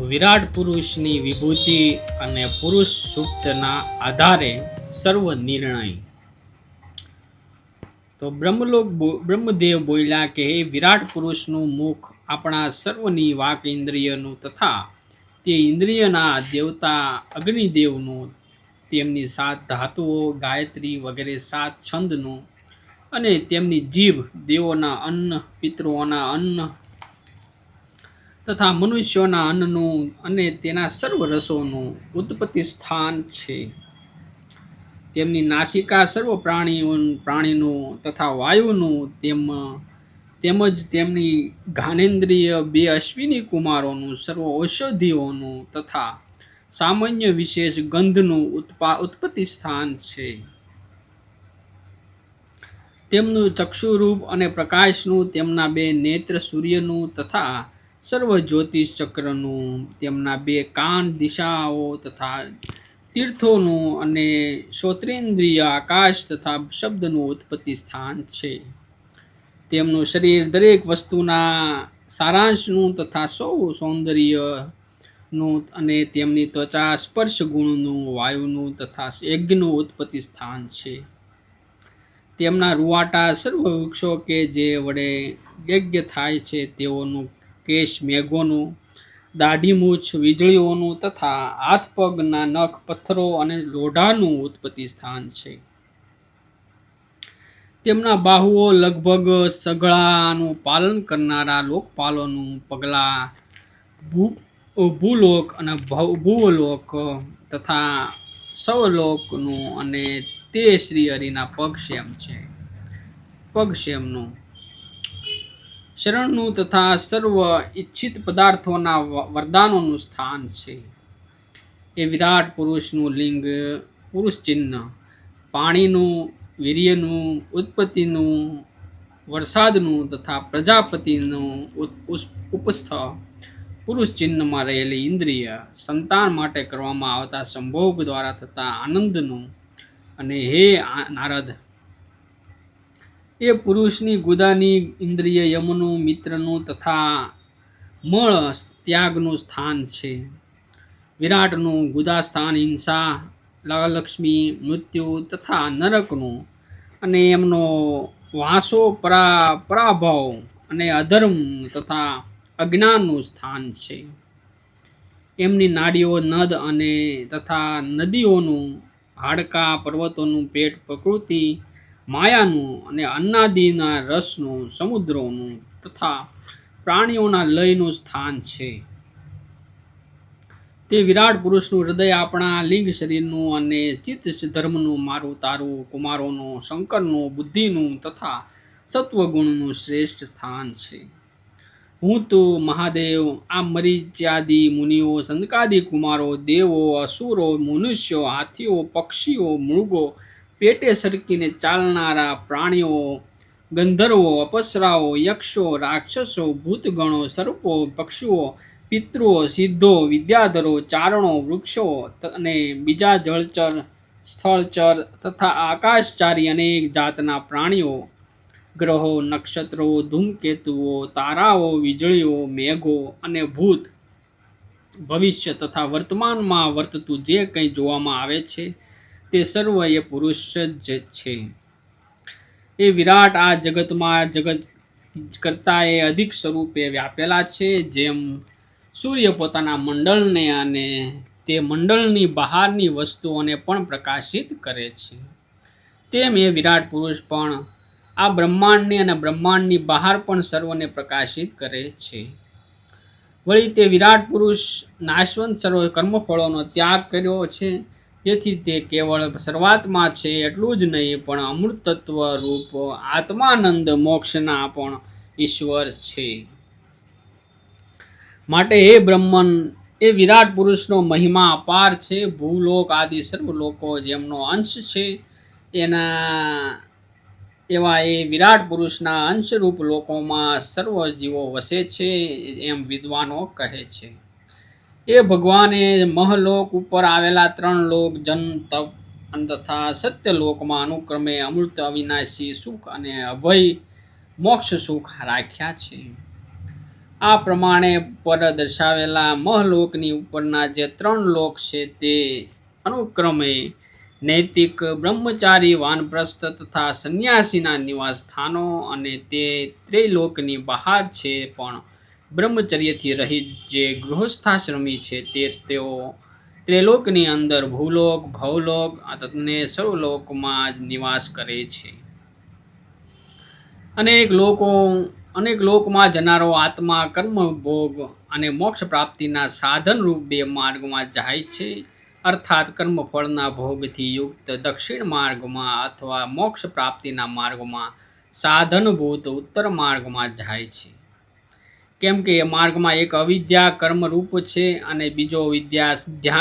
વિરાટ પુરુષની વિભૂતિ અને પુરુષ સૂક્તના આધારે સર્વ નિર્ણય. તો બ્રહ્મલોક બ્રહ્મદેવ બોલ્યા કે, હે વિરાટ પુરુષનું મુખ આપણા સર્વની વાક ઇન્દ્રિયનું તથા તે ઇન્દ્રિયના દેવતા અગ્નિદેવનું, તેમની સાત ધાતુઓ, ગાયત્રી વગેરે સાત છંદનું અને તેમની જીભ દેવોના અન્ન, પિતૃઓના અન્ન તથા મનુષ્યોના અન્નનું અને તેના સર્વ રસોનું ઉત્પત્તિ સ્થાન છે. તેમની નાસિકા સર્વ પ્રાણીઓ, પ્રાણીનું તથા વાયુનું તેમ, તેમજ તેમની ઘાનેન્દ્રિય બે અશ્વિની કુમારોનું સર્વ ઔષધિઓનું તથા સામાન્ય વિશેષ ગંધનું ઉત્પા, ઉત્પત્તિ સ્થાન છે. તેમનું ચક્ષુરૂપ અને પ્રકાશનું તેમના બે નેત્ર સૂર્યનું તથા સર્વ જ્યોતિષ ચક્રનું, તેમના બે કાન દિશાઓ તથા તીર્થોનું અને શ્રોત્રેન્દ્રિય આકાશ તથા શબ્દનું ઉત્પત્તિ સ્થાન છે. તેમનું શરીર દરેક વસ્તુના સારાંશનું તથા સૌ સૌંદર્યનું અને તેમની ત્વચા સ્પર્શ ગુણનું વાયુનું તથા યજ્ઞનું ઉત્પત્તિ સ્થાન છે. તેમના રૂવાટા સર્વ વૃક્ષો કે જે વડે યજ્ઞ થાય છે, તેઓનું કેશ મેઘોનું દાઢી મૂછ વીજળીઓનું તથા હાથ પગના નખ પથ્થરો અને લોઢાનું ઉત્પત્તિ સ્થાન છે. તેમના બાહુઓ લગભગ સગળાનું પાલન કરનારા લોકપાલોનું પગલાં ભૂ, ભૂલોક અને ભવ- ભુવલોક તથા સવલોકનું અને તે શ્રી હરિના પગ શેમ છે. પગ શેમનું શરણનું તથા સર્વ ઈચ્છિત પદાર્થોના વરદાનોનું સ્થાન છે. એ વિરાટ પુરુષનું લિંગ, પુરુષ ચિહ્ન, પાણીનું, વીર્યનું, ઉત્પત્તિનું, વરસાદનું તથા પ્રજાપતિનું ઉપસ્થ પુરુષ ચિહ્નમાં રહેલી ઇન્દ્રિય સંતાન માટે કરવામાં આવતા સંભોગ દ્વારા થતા આનંદનું અને હે નારદ એ પુરુષની ગુદાની ઇન્દ્રિય યમનું, મિત્રનું તથા મળ ત્યાગનું સ્થાન છે. વિરાટનું ગુદા સ્થાન હિંસા, લાલલક્ષ્મી લક્ષ્મી મૃત્યુ તથા નરકનું અને એમનો વાંસો પરા પરાભવ અને અધર્મ તથા અજ્ઞાનનું સ્થાન છે. એમની નાડીઓ નદ અને તથા નદીઓનું હાડકા, પર્વતોનું પેટ, પ્રકૃતિ માયાનું અને અન્નાદિના રસનું, સમુદ્રોનું તથા પ્રાણીઓના લયનું સ્થાન છે. તે વિરાટ પુરુષનું હૃદય આપણા લિંગ શરીરનું અને ચિત્ત ધર્મનું, મારું, તારું, કુમારોનું, શંકરનું, બુદ્ધિનું તથા સત્વગુણનું શ્રેષ્ઠ સ્થાન છે. હું તો મહાદેવ આ મરીચ્યાદિ મુનિઓ સંતકાદિ કુમારો, દેવો, અસુરો, મનુષ્યો, હાથીઓ, પક્ષીઓ, મૃગો પેટે સરકીને ચાલનારા પ્રાણીઓ, ગંધર્વો, અપસરાઓ, યક્ષો, રાક્ષસો, ભૂતગણો, સર્પો, પક્ષીઓ, પિતૃઓ, સિદ્ધો, વિદ્યાધરો, ચારણો, વૃક્ષો અને બીજા જળચર, સ્થળચર તથા આકાશચારી અનેક જાતના પ્રાણીઓ, ગ્રહો, નક્ષત્રો, ધૂમકેતુઓ, તારાઓ, વીજળીઓ, મેઘો અને ભૂત ભવિષ્ય તથા વર્તમાનમાં વર્તતું જે કંઈ જોવામાં આવે છે તે સર્વ એ પુરુષ જ છે. એ વિરાટ આ જગતમાં જગત કરતાં એ અધિક સ્વરૂપે વ્યાપેલા છે. જેમ સૂર્ય પોતાના મંડળને અને તે મંડળની બહારની વસ્તુઓને પણ પ્રકાશિત કરે છે. તેમ એ વિરાટ પુરુષ પણ આ બ્રહ્માંડની અને બ્રહ્માંડની બહાર પણ સર્વને પ્રકાશિત કરે છે. વળી તે વિરાટ પુરુષ નાશવંત સર્વ કર્મફળોનો ત્યાગ કર્યો છે. તેથી તે કેવળ શરૂઆતમાં છે એટલું જ નહીં, પણ અમૃત તત્વ રૂપ આત્માનંદ મોક્ષના પણ ઈશ્વર છે. માટે હે બ્રહ્મન, એ વિરાટ પુરુષનો મહિમા અપાર છે. ભૂલોક આદિ સર્વ લોકો જેમનો અંશ છે, એના, એવા એ વિરાટ પુરુષના અંશરૂપ લોકોમાં સર્વ જીવો વસે છે, એમ વિદ્વાનો કહે છે. એ ભગવાને મહલોક ઉપર આવેલા ત્રણ લોક, જન, તપ તથા સત્યલોકમાં અનુક્રમે અમૃત અવિનાશી સુખ અને અભય, મોક્ષ સુખ રાખ્યા છે. આ પ્રમાણે પર દર્શાવેલા મહલોકની ઉપરના જે ત્રણ લોક છે તે અનુક્રમે નૈતિક, બ્રહ્મચારી, વાનપ્રસ્થ તથા સંન્યાસીના નિવાસ સ્થાનો અને તે ત્રિલોકની બહાર છે પણ બ્રહ્મચર્યથી રહિત જે ગૃહસ્થાશ્રમી છે તે તેઓ ત્રિલોકની અંદર ભૂલોક, ભવલોક, અને સર્વલોકમાં જ નિવાસ કરે છે. અનેક લોકો, અનેક લોકમાં જનારો આત્મા કર્મ ભોગ અને મોક્ષ પ્રાપ્તિના સાધન રૂપ બે માર્ગમાં જાય છે. અર્થાત કર્મફળના ભોગથી યુક્ત દક્ષિણ માર્ગમાં અથવા મોક્ષ પ્રાપ્તિના માર્ગમાં સાધનભૂત ઉત્તર માર્ગમાં જાય છે. કેમ કે એ માર્ગમાં એક અવિદ્યા કર્મ રૂપ છે અને બીજો વિદ્યા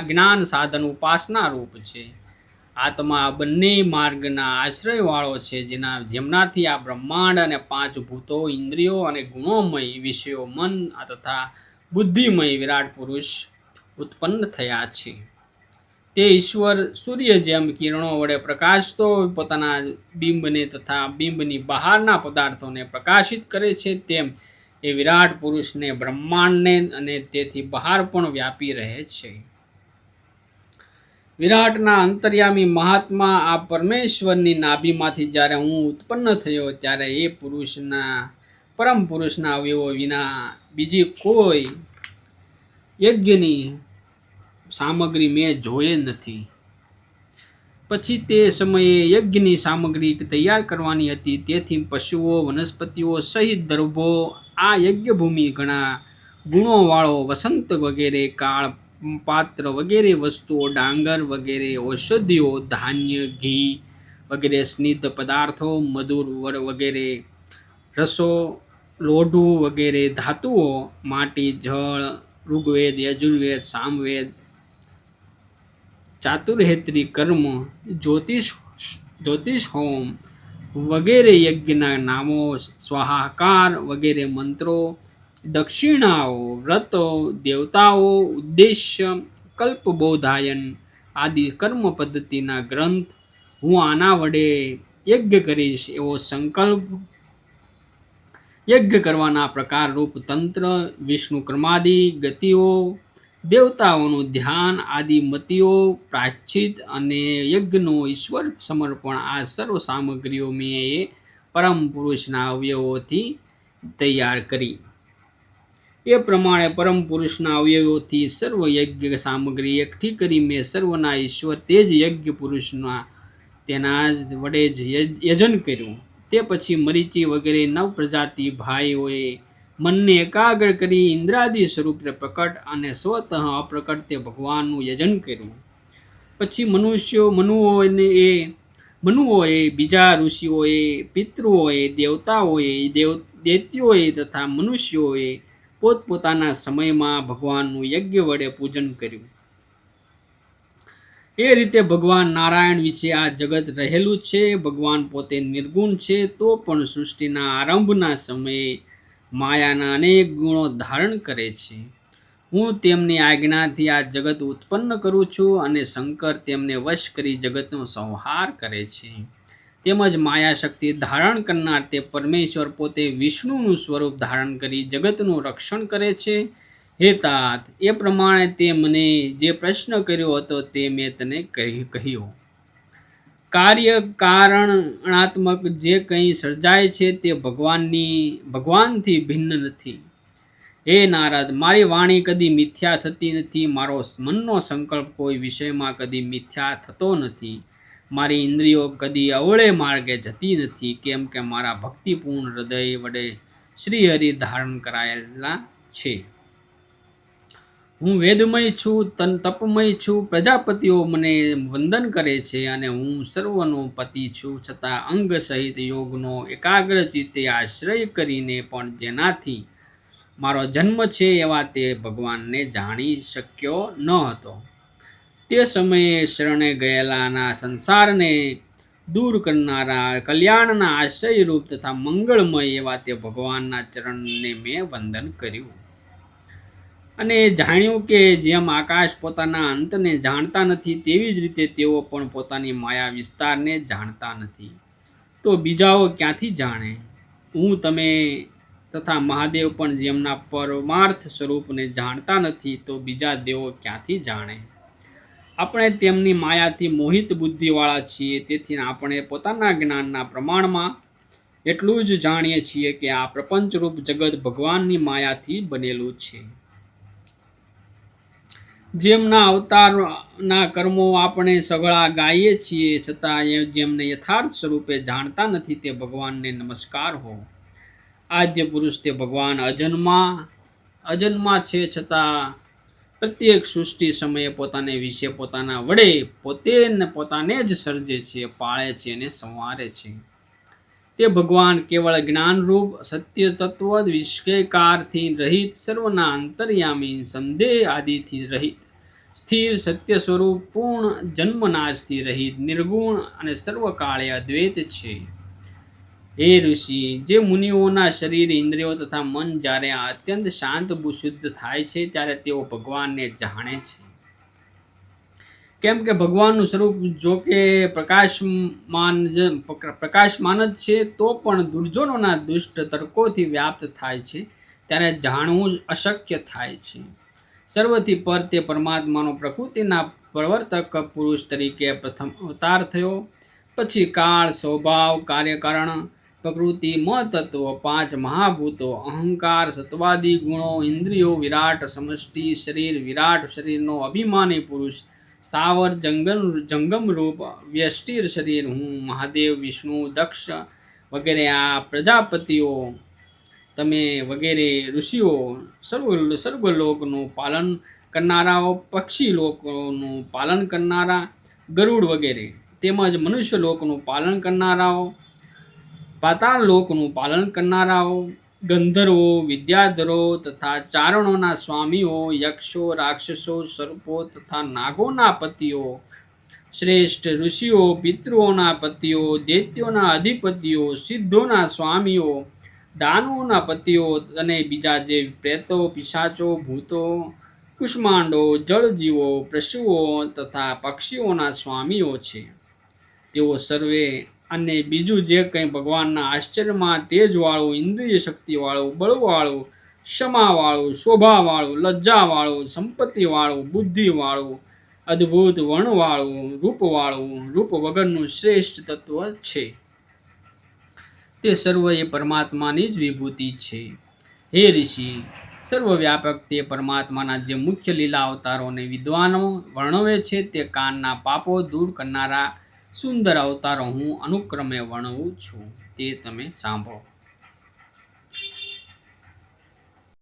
જ્ઞાન સાધન ઉપાસના રૂપ છે. આત્મા બંને માર્ગના આશ્રયવાળો છે, જેના, જેમનાથી આ બ્રહ્માંડ અને પાંચ ભૂતો, ઇન્દ્રિયો અને ગુણોમય વિષયો મન તથા બુદ્ધિમય વિરાટ પુરુષ ઉત્પન્ન થયા છે. તે ઈશ્વર સૂર્ય જેમ કિરણો વડે પ્રકાશતો પોતાના બિંબને તથા બિંબની બહારના પદાર્થોને પ્રકાશિત કરે છે, તેમ એ વિરાટ પુરુષને બ્રહ્માંડને અને તેથી બહાર પણ વ્યાપી રહે છે. વિરાટના અંતર્યામી મહાત્મા આ પરમેશ્વરની નાભીમાંથી જ્યારે હું ઉત્પન્ન થયો ત્યારે એ પુરુષના, પરમ પુરુષના અવયવો વિના બીજી કોઈ યજ્ઞની સામગ્રી મેં જોયે નથી. પછી તે સમયે યજ્ઞની સામગ્રી તૈયાર કરવાની હતી. તેથી પશુઓ, વનસ્પતિઓ સહિત દર્ભો આ યજ્ઞભૂમિ ઘણા ગુણોવાળો વસંત વગેરે, કાળ પાત્ર વગેરે વસ્તુઓ, ડાંગર વગેરે, ઔષધિઓ, ધાન્ય ઘી વગેરે, સ્નિગ્ધ પદાર્થો, મધુર વગેરે, રસો, લોઢું વગેરે, ધાતુઓ, માટી, જળ, ઋગ્વેદ, યજુર્વેદ, સામવેદ, ચાતુર્હેત્રી કર્મ, જ્યોતિષ જ્યોતિષ હોમ વગેરે યજ્ઞના નામો, સ્વાહાકાર વગેરે મંત્રો, દક્ષિણાઓ, વ્રતો, દેવતાઓ, ઉદ્દેશ્ય, કલ્પબોધાયન આદિ કર્મ પદ્ધતિના ગ્રંથ. હું આના વડે યજ્ઞ કરીશ એવો સંકલ્પ. યજ્ઞ કરવાના પ્રકારરૂપ તંત્ર, વિષ્ણુ કર્માદિ, ગતિઓ દેવતાઓનું ધ્યાન આદિ મતિઓ પ્રાયશ્ચિત અને યજ્ઞનો ઈશ્વર સમર્પણ આ સર્વ સામગ્રીઓ મેં એ પરમ પુરુષના અવયવોથી તૈયાર કરી. એ પ્રમાણે પરમ પુરુષના અવયવોથી સર્વ યજ્ઞ સામગ્રી એકઠી કરી મેં સર્વના ઈશ્વર તે જ યજ્ઞ પુરુષના તેના જ વડે જ યજ- યજન કર્યું. તે પછી મરીચી વગેરે નવ પ્રજાતિ ભાઈઓએ મનને એકાગ્ર કરી ઇન્દ્રાદિ સ્વરૂપે પ્રકટ અને સ્વતઃ અપ્રકટ તે ભગવાનનું યજન કર્યું. પછી મનુષ્યો મનુઓને એ, મનુઓએ, બીજા ઋષિઓએ, પિતૃઓએ, દેવતાઓએ, દેવ, દૈત્યોએ તથા મનુષ્યોએ પોતપોતાના સમયમાં ભગવાનનું યજ્ઞ વડે પૂજન કર્યું. એ રીતે ભગવાન નારાયણ વિશે આ જગત રહેલું છે, ભગવાન પોતે નિર્ગુણ છે, તો પણ સૃષ્ટિના આરંભના સમયે માયાના અનેક ગુણો ધારણ કરે છે. હું તેમની આજ્ઞાથી આ જગત ઉત્પન્ન કરું છું અને શંકર તેમને વશ કરી જગતનો સંહાર કરે છે. તેમજ માયા શક્તિ ધારણ કરનાર તે પરમેશ્વર પોતે વિષ્ણુનું સ્વરૂપ ધારણ કરી જગતનું રક્ષણ કરે છે. હે તાત, એ પ્રમાણે તે મને જે પ્રશ્ન કર્યો હતો તે મેં તને કહી કહ્યો. કાર્ય કારણાત્મક જે કંઈ સર્જાય છે તે ભગવાનની, ભગવાનથી ભિન્ન નથી. હે નારદ, મારી વાણી કદી મિથ્યા થતી નથી. મારો મનનો સંકલ્પ કોઈ વિષયમાં કદી મિથ્યા થતો નથી. મારી ઇન્દ્રિયો કદી અવળે માર્ગે જતી નથી. કેમ કે મારા ભક્તિપૂર્ણ હૃદય વડે શ્રી હરિ ધારણ કરાયેલા છે. હું વેદમય છું, તન તપમય છું, પ્રજાપતિઓ મને વંદન કરે છે અને હું સર્વનો પતિ છું, છતાં અંગ સહિત યોગનો એકાગ્ર ચિત્તે આશ્રય કરીને પણ જેનાથી મારો જન્મ છે એવા તે ભગવાનને જાણી શક્યો ન હતો. તે સમયે શરણે ગયેલાના સંસારને દૂર કરનારા કલ્યાણના આશ્રયરૂપ તથા મંગળમય એવા તે ભગવાનના ચરણને મેં વંદન કર્યું. અને જાણ્યું કે જેમ આકાશ પોતાના અંતને જાણતા નથી, તેવી જ રીતે તેઓ પણ પોતાની માયા વિસ્તારને જાણતા નથી. તો બીજાઓ ક્યાંથી જાણે? હું, તમે તથા મહાદેવ પણ જેમના પરમાર્થ સ્વરૂપને જાણતા નથી, તો બીજા દેવો ક્યાંથી જાણે? આપણે તેમની માયાથી મોહિત બુદ્ધિવાળા છીએ, તેથી આપણે પોતાના જ્ઞાનના પ્રમાણમાં એટલું જ જાણીએ છીએ કે આ પ્રપંચરૂપ જગત ભગવાનની માયાથી બનેલું છે. જેમના અવતારના કર્મો આપણે સગળા ગાઈએ છીએ, છતાં એ જેમને યથાર્થ સ્વરૂપે જાણતા નથી, તે ભગવાનને નમસ્કાર હો. આદ્ય પુરુષ તે ભગવાન અજન્મા અજન્મા છે, છતાં પ્રત્યેક સૃષ્ટિ સમયે પોતાને વિશે પોતાના વડે પોતે પોતાને જ સર્જે છે, પાળે છે અને સંવારે છે. તે ભગવાન કેવળ જ્ઞાનરૂપ સત્ય તત્વ વિષયકારથી રહિત, સર્વના અંતર્યામી, સંદેહ આદિથી રહિત, સ્થિર સત્ય સ્વરૂપ, પૂર્ણ જન્મનાશથી રહિત, નિર્ગુણ અને સર્વકાળે અદ્વૈત છે. હે ઋષિ, જે મુનિઓના શરીર, ઇન્દ્રિયો તથા મન જ્યારે અત્યંત શાંત શુદ્ધ થાય છે, ત્યારે તેઓ ભગવાનને જાણે છે. કેમ કે ભગવાનનું સ્વરૂપ જો કે પ્રકાશમાન જ પ્રકાશમાન જ છે, તો પણ દુર્જનોના દુષ્ટ તર્કોથી વ્યાપ્ત થાય છે. ત્યારે જાણવું જ અશક્ય થાય છે. સર્વથી પર તે પરમાત્માનો પ્રકૃતિના પ્રવર્તક પુરુષ તરીકે પ્રથમ અવતાર થયો. પછી કાળ, સ્વભાવ, કાર્યકારણ, પ્રકૃતિ, મહતત્વ, પાંચ મહાભૂતો, અહંકાર, સત્વાદી ગુણો, ઇન્દ્રિયો વિરાટ, સમષ્ટિ, શરીર વિરાટ, શરીરનો અભિમાની પુરુષ સ્થાવર જંગમ રૂપ વ્યષ્ટિર શરીર હું મહાદેવ, વિષ્ણુ, દક્ષ વગેરે આ પ્રજાપતિઓ, તમે વગેરે ઋષિઓ, સર્વ, સર્વલોકનું પાલન કરનારાઓ, પક્ષી લોકોનું પાલન કરનારા, ગરુડ વગેરે, તેમજ મનુષ્ય લોકનું પાલન કરનારાઓ, પાતાળ લોકનું પાલન કરનારાઓ ગંધર્વો, વિદ્યાધરો તથા ચારણોના સ્વામીઓ, યક્ષો, રાક્ષસો, સર્પો તથા નાગોના પતિઓ, શ્રેષ્ઠ ઋષિઓ, પિતૃઓના પતિઓ, દૈત્યોના અધિપતિઓ, સિદ્ધોના સ્વામીઓ, દાનવોના પતિઓ અને બીજા જે પ્રેતો, પિશાચો, ભૂતો, કુષ્માંડો, જળજીવો, પશુઓ તથા પક્ષીઓના સ્વામીઓ છે. તેઓ સર્વે અને બીજું જે કંઈ ભગવાનના આશ્ચર્યમાં તેજવાળું ઇન્દ્રિય શક્તિવાળું બળવાળું, ક્ષમાવાળું, શોભાવાળું, લજ્જાવાળું, સંપત્તિવાળું, બુદ્ધિવાળું, અદ્ભુત વર્ણવાળું, રૂપવાળું, રૂપ વગરનું શ્રેષ્ઠ તત્વ છે. તે સર્વ એ પરમાત્માની જ વિભૂતિ છે. હે ઋષિ, સર્વવ્યાપક તે પરમાત્માના જે મુખ્ય લીલા અવતારોને વિદ્વાનો વર્ણવે છે તે કાનના પાપો દૂર કરનારા સુંદર અવતારો હું અનુક્રમે વર્ણવું છું. તે તમે સાંભળો.